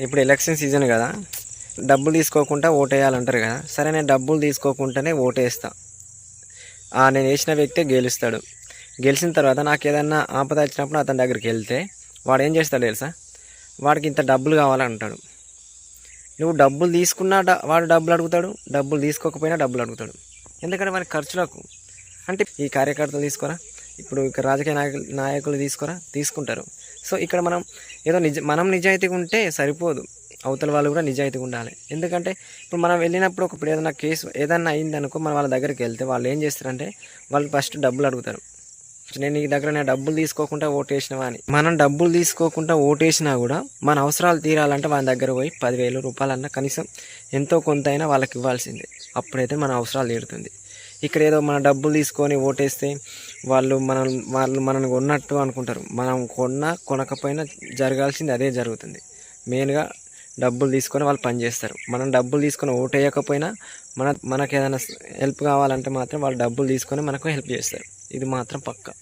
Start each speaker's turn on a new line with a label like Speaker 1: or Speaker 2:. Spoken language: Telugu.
Speaker 1: ఇప్పుడు ఎలక్షన్ సీజన్ కదా డబ్బులు తీసుకోకుండా ఓటేయాలంటారు కదా సరే నేను డబ్బులు తీసుకోకుండానే ఓటేస్తా. ఆ నేను వేసిన వ్యక్తే గెలుస్తాడు. గెలిచిన తర్వాత నాకు ఏదన్నా ఆపద వచ్చినప్పుడు అతని దగ్గరికి వెళ్తే వాడు ఏం చేస్తాడు తెలుసా? వాడికి ఇంత డబ్బులు కావాలంటాడు. నువ్వు డబ్బులు తీసుకున్నా వాడు డబ్బులు అడుగుతాడు డబ్బులు తీసుకోకపోయినా డబ్బులు అడుగుతాడు. ఎందుకంటే వాడి ఖర్చులకు. అంటే ఈ కార్యకర్తలు తీసుకోరా? ఇప్పుడు ఇక్కడ రాజకీయ నాయకులు నాయకులు తీసుకోరా? తీసుకుంటారు. సో ఇక్కడ మనం ఏదో నిజ మనం నిజాయితీగా ఉంటే సరిపోదు. అవతల వాళ్ళు కూడా నిజాయితీగా ఉండాలి. ఎందుకంటే ఇప్పుడు మనం వెళ్ళినప్పుడు ఒకప్పుడు ఏదైనా కేసు ఏదైనా అయిందనుకో మనం వాళ్ళ దగ్గరికి వెళ్తే వాళ్ళు ఏం చేస్తారంటే వాళ్ళు ఫస్ట్ డబ్బులు అడుగుతారు. నేను నీ దగ్గర నేను డబ్బులు తీసుకోకుండా ఓటేసినవా అని. మనం డబ్బులు తీసుకోకుండా ఓటేసినా కూడా మన అవసరాలు తీరాలంటే వాళ్ళ దగ్గర పోయి పదివేలు రూపాయలన్నా కనీసం ఎంతో కొంత అయినా వాళ్ళకి ఇవ్వాల్సిందే. అప్పుడైతే మన అవసరాలు తీరుతుంది. ఇక్కడ ఏదో మన డబ్బులు తీసుకొని ఓటేస్తే వాళ్ళు మనం వాళ్ళు మనల్ని కొన్నట్టు అనుకుంటారు. మనం కొన్నా కొనకపోయినా జరగాల్సింది అదే జరుగుతుంది. మెయిన్గా డబ్బులు తీసుకొని వాళ్ళు పని చేస్తారు. మనం డబ్బులు తీసుకొని ఓటు వేయకపోయినా మన మనకు ఏదైనా హెల్ప్ కావాలంటే మాత్రం వాళ్ళు డబ్బులు తీసుకొని మనకు హెల్ప్ చేస్తారు. ఇది మాత్రం పక్కా.